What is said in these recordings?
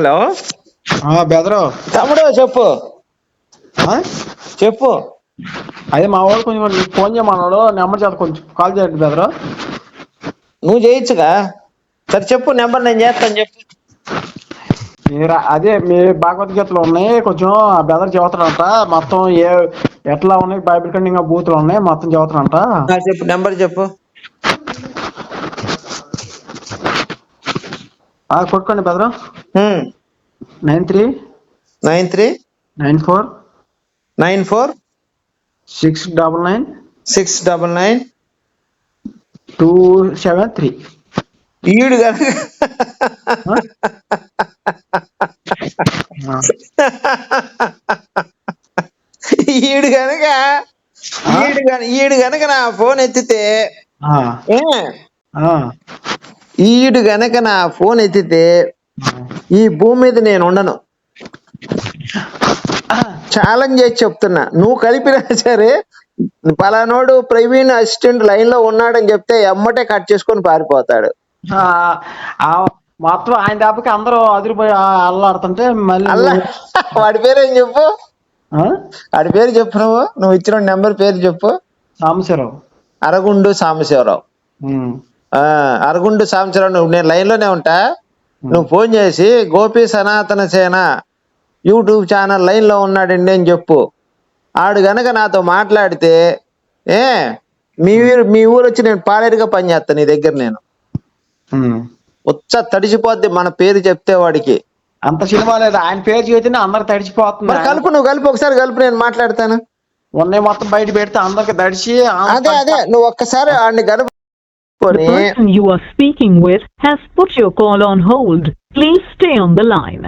Hello? బెదరు. తమ్ముడు చెప్పు? చెప్పు. అదే మా వాడు కొంచెం ఫోన్ చేయమన్నాడు నెంబర్ చేత కొంచెం కాల్ చేయండి బెదరు. నువ్వు చేయొచ్చుగా. సరే చెప్పు నెంబర్ నేను చేస్తాను చెప్పు. మీరు అదే మీ భగవద్గీతలు ఉన్నాయి కొంచెం ఆ బెదర్ చదువుతాడంట మొత్తం ఏ ఎట్లా ఉన్నాయి బైబిల్ కంటే బూతులు ఉన్నాయి మొత్తం చదువుతాడంట చెప్పు నెంబర్ చెప్పు. కొట్టుకోండి బెదరు. Nine three nine three nine four nine four six double nine six double nine two seven three ఈడు కనుక ఈడు కనుక ఈడు ఈడు గనక నా ఫోన్ ఎత్తితే ఈడు గనక నా ఫోన్ ఎత్తితే ఈ భూమి మీద నేను ఉండను. ఛాలెంజ్ చేసి చెప్తున్నా. నువ్వు కలిపినా సరే పలానోడు ప్రవీణ్ అసిస్టెంట్ లైన్లో ఉన్నాడని చెప్తే ఎమ్మటే కట్ చేసుకొని పారిపోతాడు. మొత్తం ఆయన దెబ్బకి అందరూ అదిరిపోయి అల్లాడుతుంటే మళ్ళీ అల్లా. వాడి పేరు ఏం చెప్పు? వాడి పేరు చెప్పు నువ్వు. నువ్వు ఇచ్చిన నెంబర్ పేరు చెప్పు. సాంబశివరావు. అరగుండు సాంబశివరావు. అరగుండు సాంబశివరావు నువ్వు. నేను లైన్లోనే ఉంటా. నువ్వు ఫోన్ చేసి గోపి సనాతన సేన యూట్యూబ్ ఛానల్ లైన్లో ఉన్నాడండి అని చెప్పు. ఆడు గనక నాతో మాట్లాడితే ఏ మీ ఊరు మీ ఊరు వచ్చి నేను పాలేరుగా పనిచేస్తాను నీ దగ్గర నేను. ఉచ్చ తడిసిపోద్ది మన పేరు చెప్తే వాడికి. అంత సినిమా లేదు. ఆయన పేరు చేతిని అందరు తడిచిపోతుంది కలుపు నువ్వు కలుపు ఒకసారి కలుపు నేను మాట్లాడతాను. ఉన్నాయి మొత్తం బయట పెడితే అందరికి తడిచి అదే అదే నువ్వు ఒక్కసారి ఆడిని The కలుపుకొని person you are speaking with has put your call on hold. Please stay on the line.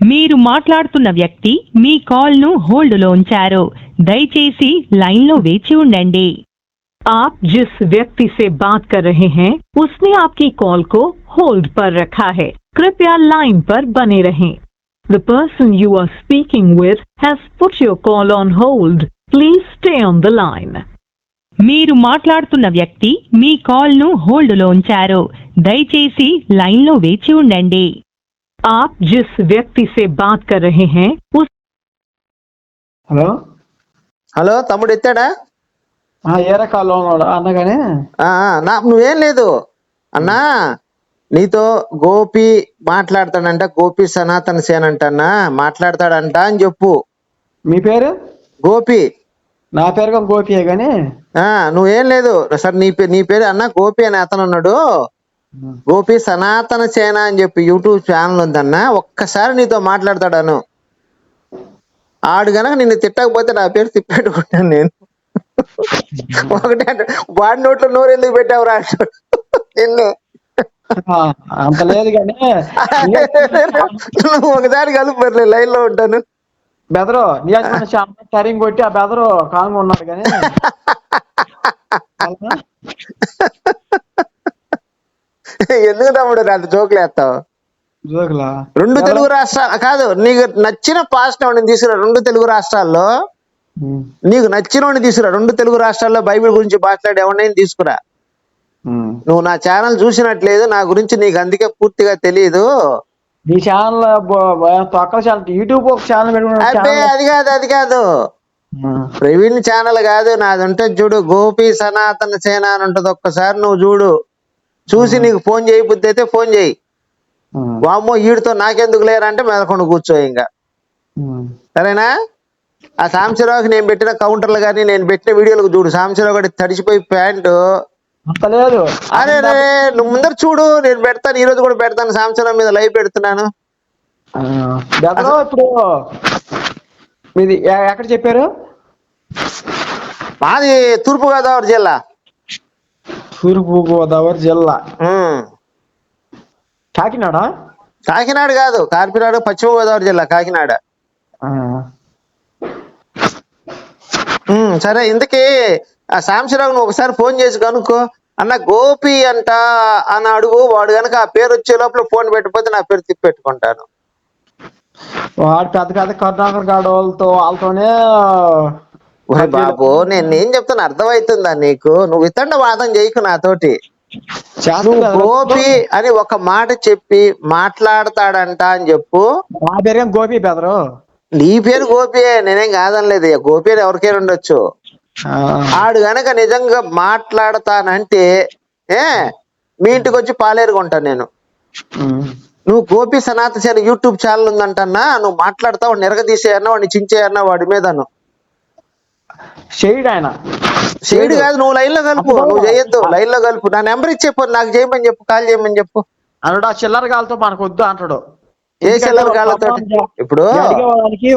మీరు మాట్లాడుతున్న వ్యక్తి మీ కాల్ను హోల్డ్లో ఉంచారు దయచేసి లైన్లో వేచి ఉండండి आप जिस व्यक्ति से बात कर रहे हैं उसने आपकी कॉल को होल्ड पर रखा है कृपया लाइन पर बने रहें The person you are speaking with has put your call on hold. Please stay on the line. మీరు మాట్లాడుతున్న వ్యక్తి మీ కాల్ను హోల్డ్లో ఉంచారు. దయచేసి లైన్లో వేచి ఉండండి. ఆప్ జిస్ వ్యక్తి సే బాత్ కర్ రహే హై ఉస్ హలో? హలో తమ్ముడు ఎత్తాడా? ఏ కాల్ ఉన్నాడు. అన్నగానే? నా నువ్వేం లేదు. అన్నా నీతో గోపి మాట్లాడతాడంట గోపి సనాతన సేన్ అంటన్నా మాట్లాడతాడంట అని చెప్పు. మీ పేరు? గోపి. నా పేరు గోపియే గాని? ఆ నువ్వేం లేదు. సార్ నీ పేరు నీ పేరు అన్న గోపి అని అతను ఉన్నాడు. గోపి సనాతన సేన అని చెప్పి యూట్యూబ్ ఛానల్ ఉందన్న. ఒక్కసారి నీతో మాట్లాడతాడాను ఆడు గనక నిన్ను తిట్టకపోతే నా పేరు తిప్పెట్టుకుంటాను నేను. ఒకటే వాడి నోట్లో నోరు ఎందుకు పెట్టావు రా అంటాడు. నిన్ను అంత లేదు కానీ నువ్వు ఒకసారి కలుపు లైన్లో ఉంటాను. బెదరు నియోజకవర్గం చాలా టరింగ్ కొట్టి ఆ బెదరు కాంగ్ ఉన్నాడు కానీ. ఎందుకు తమ్ముడు అంత జోకులు వేస్తావు? జోకులా? రెండు తెలుగు రాష్ట్రాలు కాదు నీకు నచ్చిన పాస్ట్ వాడిని తీసుకురా రెండు తెలుగు రాష్ట్రాల్లో. నీకు నచ్చిన వాడిని తీసుకురా రెండు తెలుగు రాష్ట్రాల్లో బైబిల్ గురించి మాట్లాడే ఎవరినైనా తీసుకురా. నువ్వు నా ఛానల్ చూసినట్లేదు నా గురించి నీకు అందుకే పూర్తిగా తెలియదు ఈ ఛానల్ తొక్కల ఛానల్ యూట్యూబ్ ఒక ఛానల్ పెట్టుకున్న అబ్బే ఛానల్ అది కాదు అది కాదు. ప్రవీణ్ ఛానల్ కాదు నాది ఉంటుంది చూడు గోపి సనాతన సేన అని ఉంటది ఒక్కసారి నువ్వు చూడు. చూసి నీకు ఫోన్ చేయి బుద్ధి అయితే ఫోన్ చేయి. వామ్మో ఈడితో నాకెందుకు లేరంటే మెదకుండా కూర్చో ఇంకా. సరేనా? ఆ సాంబశివరావుకి నేను పెట్టిన కౌంటర్లు కానీ నేను పెట్టిన వీడియోలకు చూడు. సాంబశివరావు గారి తడిసిపోయి ప్యాంటు అంత లేదు. అరే రే నువ్వు ముందర చూడు నేను పెడతాను ఈ రోజు కూడా పెడతాను సాంబశివరావు మీద లైవ్ పెడుతున్నాను. ఇప్పుడు మీది ఎక్కడ చెప్పారు? మాది తూర్పు గోదావరి జిల్లా. తూర్పు గోదావరి జిల్లా. కాకినాడ? కాకినాడ కాదు కాకినాడ పశ్చిమ గోదావరి జిల్లా కాకినాడ. సరే ఇంతకీ ఆ సాంబశివరావు నువ్వు ఒకసారి ఫోన్ చేసి కనుక్కో. అన్న గోపి అంట అని అడుగు వాడు గనక ఆ పేరు వచ్చే లోపల ఫోన్ పెట్టిపోతే నా పేరు తిప్పెట్టుకుంటాను వాడు పెద్ద పెద్ద కరుణాకర్ గాడు వాళ్ళతో వాళ్ళతోనే ఒరే బాబు నేను ఏం చెప్తాను అర్థమవుతుందా నీకు? నువ్వు ఇతండ వాదం చేయకు నాతోటి. నువ్వు. గోపి అని ఒక మాట చెప్పి మాట్లాడతాడంట అని చెప్పు. నా పేరు గోపి బెదరు? నీ పేరు గోపియే నేనేం కాదనలేదు. గోపి అని ఎవరికైనా ఉండొచ్చు. ఆడు గనక నిజంగా మాట్లాడతానంటే ఏ మీ ఇంటికి వచ్చి పాలేరు కొంటాను నేను. నువ్వు గోపి సనాత సేన యూట్యూబ్ ఛానల్ ఉందంటన్నా నువ్వు మాట్లాడతావు నిరగదీసేయన్నా వాడిని చించేయన్నా వాడి మీదను. షేడ్ ఆయన చేయడు కాదు నువ్వు లైన్లో కలుపు నువ్వు చేయొద్దు లైన్లో కలుపు. నా నెంబర్ ఇచ్చేపు నాకు చేయమని చెప్పు కాల్ చేయమని చెప్పు. అన్నాడు ఆ చిల్లర గాలతో మనకు వద్దు అంటాడు. ఏ చిల్లర గాళ్ళతో ఇప్పుడు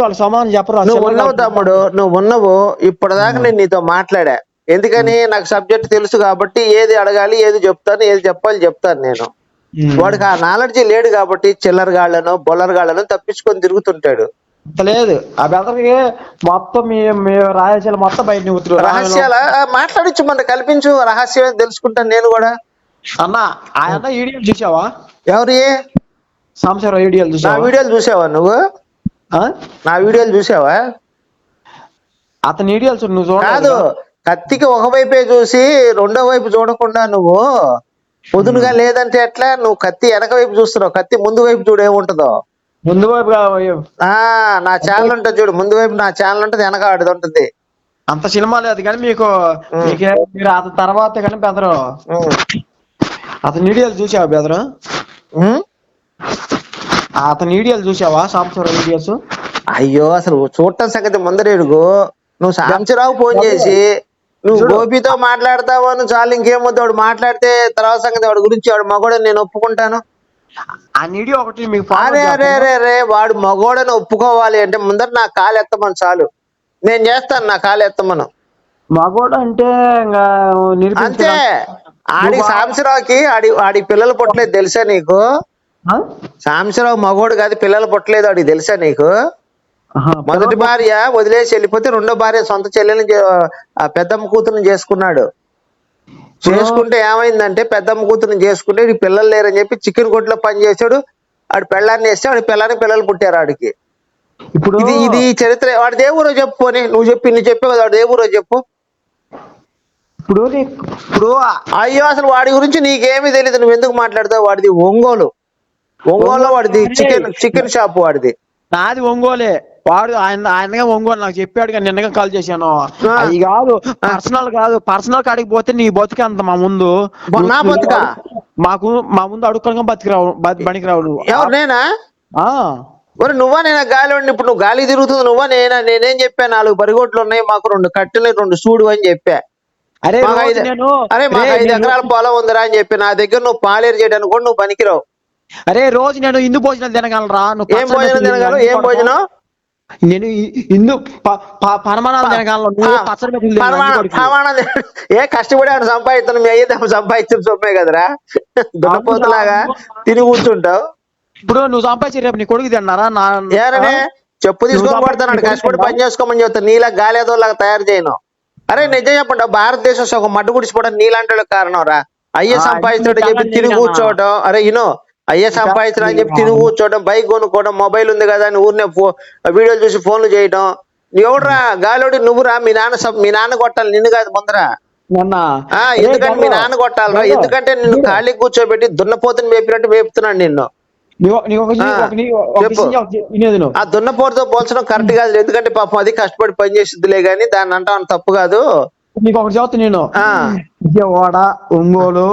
వాళ్ళు సమానం చెప్పరు? నువ్వు ఉన్నావు. తమ్ముడు నువ్వు ఉన్నావు. ఇప్పటిదాకా నేను నీతో మాట్లాడా. ఎందుకని నాకు సబ్జెక్ట్ తెలుసు కాబట్టి ఏది అడగాలి ఏది చెప్తాను ఏది చెప్పాలి చెప్తాను నేను. వాడికి ఆ నాలెడ్జ్ లేడు కాబట్టి చిల్లర గాళ్ళను బొల్లర గాళ్ళను తప్పించుకొని తిరుగుతుంటాడు. లేదు. ఆ బెదర్కి మొత్తం మీ మీ రాయలసీమ మొత్తం బయట రహస్యాల? మాట్లాడించు మన కల్పించు. రహస్యం తెలుసుకుంటాను నేను కూడా. అన్న ఆయన ఈడియోలు చూసావా? ఎవరి? సంవత్సరం ఈడియోలు నా చూసావా? వీడియోలు చూసావా నువ్వు? ఆ? నా వీడియోలు చూసావా? అతని ఈడియోలు చూడు, నువ్వు కాదు కత్తికి ఒక వైపే చూసి రెండో వైపు చూడకుండా నువ్వు పొదునుగా లేదంటే ఎట్లా? నువ్వు కత్తి వెనక వైపు చూస్తున్నావు. కత్తి ముందు వైపు చూడు ఏముంటుందో. ముందు వైపుగా ఆ నా ఛానల్ ఉంటుంది చూడు. ముందు వైపు నా ఛానల్ ఉంటుంది వెనక ఆడిది ఉంటుంది. అంత సినిమా లేదు కానీ మీకు మీకే మీరు అతని తర్వాత కానీ బెదరు. అతని ఈడియోలు చూసావా బెదరు? అతని ఈడియోలు చూసావా? సంవత్సరం ఈడియోస్ అయ్యో అసలు చూడటం సంగతి ముందరేడుగు నువ్వు సాంబశివరావు ఫోన్ చేసి నువ్వు గోపితో మాట్లాడతావు అని చాలు ఇంకేమొద్దు వాడు మాట్లాడితే తర్వాత సంగతి వాడి గురించి వాడు మగోడని నేను ఒప్పుకుంటాను. ఆ వీడియో ఒకటి మీకు అరే అరే అరే అరే వాడు మగోడని ఒప్పుకోవాలి అంటే ముందర నా కాలు ఎత్తమని చాలు. నేను చేస్తాను నా కాలు ఎత్తమను. మగోడు అంటే అంతే. ఆడి సాంబశివరావుకి ఆడి ఆడి పిల్లలు పుట్టలేదు తెలుసా నీకు? ఆ? సాంబశివరావు మగోడు కాదు పిల్లలు పుట్టలేదు ఆడికి తెలుసా నీకు? మొదటి భార్య వదిలేసి వెళ్ళిపోతే రెండో భార్య సొంత చెల్లెని పెద్దమ్మ కూతురుని చేసుకున్నాడు. చేసుకుంటే ఏమైందంటే పెద్దమ్మ కూతురుని చేసుకుంటే ఈ పిల్లలు లేరని చెప్పి చికెన్ కొట్లో పని చేశాడు. ఆడు పెళ్ళాన్ని వేస్తే ఆడి పిల్లని పిల్లలు పుట్టారు ఆడికి. ఇప్పుడు ఇది ఇది చరిత్ర. వాడి దేవురో చెప్పు అని నువ్వు చెప్పి నువ్వు చెప్పే కదా వాడి దేవురో చెప్పు. ఇప్పుడు ఇప్పుడు అయ్యో అసలు వాడి గురించి నీకేమీ తెలియదు నువ్వు ఎందుకు మాట్లాడతావు? వాడిది ఒంగోలు. ఒంగోలు వాడిది చికెన్ చికెన్ షాప్ వాడిది. నాది ఒంగోలే. వాడు ఆయన ఆయనగా ఒంగోలు నాకు చెప్పాడు కానీ నిన్నగా కాల్ చేశాను. అది కాదు పర్సనల్ కాదు. పర్సనల్ కాడికి పోతే నీ బతుకు అంత మా ముందు? నా బతుకా? మాకు మా ముందు అడుక్కోగా బతికిరావు బతికిరావు నువ్వు ఎవరు నేనా. మరి నువ్వా? నేను? గాలి ఉండి ఇప్పుడు నువ్వు గాలి తిరుగుతుంది. నువ్వా? నేనా? నేనేం చెప్పా? నాలుగు బరిగొట్లు ఉన్నాయి. మాకు రెండు కట్టెలు రెండు సూడు అని చెప్పా. అరే అరే మాకు ఐదు ఎకరాల పొలం ఉందిరా అని చెప్పి నా దగ్గర నువ్వు పాలేరు చేయడానికి కూడా నువ్వు పనికిరావు అరే రోజు నేను ఇందు భోజనాలు తినగలరా నువ్వు ఏం భోజనం తినగలవు? ఏం భోజనం? నేను ప- పరమాణాలు తినగలను. ఏ కష్టపడి ఆయన సంపాదిస్తాను మీ అయ్యేది సంపాదించిన సొమ్మే కదరా? దున్నపోతులాగా తిని కూర్చుంటావు. ఇప్పుడు నువ్వు సంపాదించి రేపు నీ కొడుకు తిన్నారా? నా చెప్పు తీసుకొని సంపాదించి కష్టపడి పని చేసుకోమని చెప్తాను నీలా గాలేదోలాగా తయారు చేయను. అరే నిజం చెప్పండి. భారతదేశం ఒక మడ్డు గుడిచిపోవడం నీలాంటి కారణం రా. అయ్యే సంపాదించడం చెప్పి నిజమా? కూర్చోవడం అరే ఇనో అయ్యే సంపాదించడం అని చెప్పి తిని కూర్చోవడం బైక్ కొనుక్కోవడం మొబైల్ ఉంది కదా అని ఊరినే ఫో వీడియోలు చూసి ఫోన్లు చేయడం. ఎవడురా గాలోడి నువ్వురా? మీ నాన్న మీ నాన్న కొట్టాలి నిన్ను కాదు ముందరా. ఎందుకంటే మీ నాన్న కొట్టాలరా? ఎందుకంటే నిన్ను. ఖాళీ కూర్చోబెట్టి దున్నపోతుని మేపినట్టు మేపుతున్నాడు నిన్ను. ఆ, దున్నపోతుతో పోల్చడం కరెక్ట్ కాదు ఎందుకంటే పాపం అది కష్టపడి పని చేసిద్దిలే గానీ దాన్ని అంటాం తప్పు కాదు. నీకు ఒకటి చెప్తా నేను. ఆ. విజయవాడ ఒంగోలు.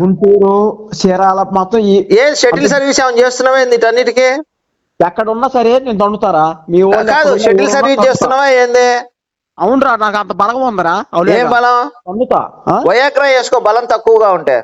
గుంటూరు చీరాల మొత్తం ఏ షటిల్ సర్వీస్ ఏమైనా చేస్తున్నావా ఏంది వీటన్నిటికీ? ఎక్కడ ఉన్నా సరే నేను దండుతారా? మీ కాదు షటిల్ సర్వీస్. చేస్తున్నావా ఏంది? అవునరా నాకు అంత బలగం ఉందరా. ఏం బలం? దండుతా? వయాగ్రా వేసుకో బలం తక్కువగా ఉంటే.